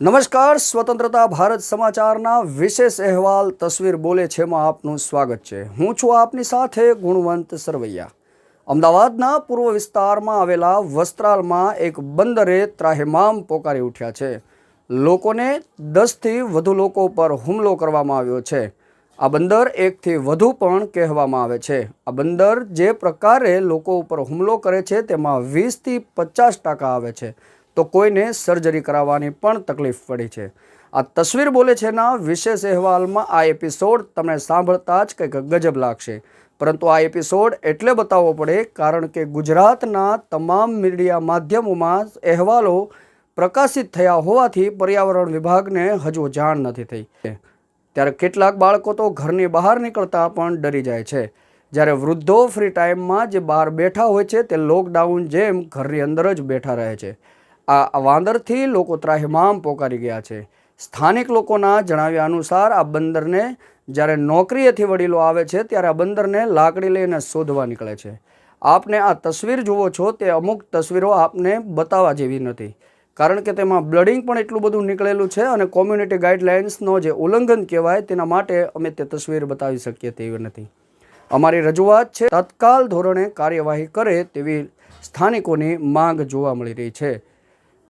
નમસ્કાર, સ્વતંત્રતા ભારત સમાચારના વિશેષ અહેવાલ તસવીર બોલે છેમાં આપનું સ્વાગત છે. હું છું આપની સાથે ગુણવંત સરવૈયા. અમદાવાદના પૂર્વ વિસ્તારમાં આવેલા વસ્ત્રાલમાં એક બંદરે ત્રાહિમામ પોકારી ઉઠ્યા છે. લોકોને દસથી વધુ લોકો પર હુમલો કરવામાં આવ્યો છે. આ બંદર એકથી વધુ પણ કહેવામાં આવે છે. આ બંદર જે પ્રકારે લોકો ઉપર હુમલો કરે છે તેમાં વીસથી પચાસ ટકા આવે છે. તો કોઈને સર્જરી કરાવવાની પણ તકલીફ પડી છે. આ તસવીર બોલે છેના વિશેષ અહેવાલમાં આ એપિસોડ તમને સાંભળતા જ કંઈક ગજબ લાગશે. પરંતુ આ એપિસોડ એટલે બતાવવો પડે, કારણ કે ગુજરાતના તમામ મીડિયા માધ્યમોમાં અહેવાલો પ્રકાશિત થયા હોવાથી પર્યાવરણ વિભાગને હજુ જાણ નથી થઈ. ત્યારે કેટલાક બાળકો તો ઘરની બહાર નીકળતા પણ ડરી જાય છે. જ્યારે વૃદ્ધો ફ્રી ટાઈમમાં જે બહાર બેઠા હોય છે તે લોકડાઉન જેમ ઘરની અંદર જ બેઠા રહે છે. આ વાંદરથી લોકો ત્રાહિમામ પોકારી ગયા છે. સ્થાનિક લોકોના જણાવ્યા અનુસાર આ બંદરને જ્યારે નોકરીએથી વડીલો આવે છે, ત્યારે આ બંદરને લાકડી લઈને શોધવા નીકળે છે. આપને આ તસવીર જુઓ છો, તે અમુક તસવીરો આપને બતાવવા જેવી નથી. કારણ કે તેમાં બ્લડિંગ પણ એટલું બધું નીકળેલું છે અને કોમ્યુનિટી ગાઈડલાઇન્સનો જે ઉલ્લંઘન કહેવાય, તેના માટે અમે તે તસવીર બતાવી શકીએ તેવી નથી. અમારી રજૂઆત છે, તત્કાલ ધોરણે કાર્યવાહી કરે તેવી સ્થાનિકોની માંગ જોવા મળી રહી છે.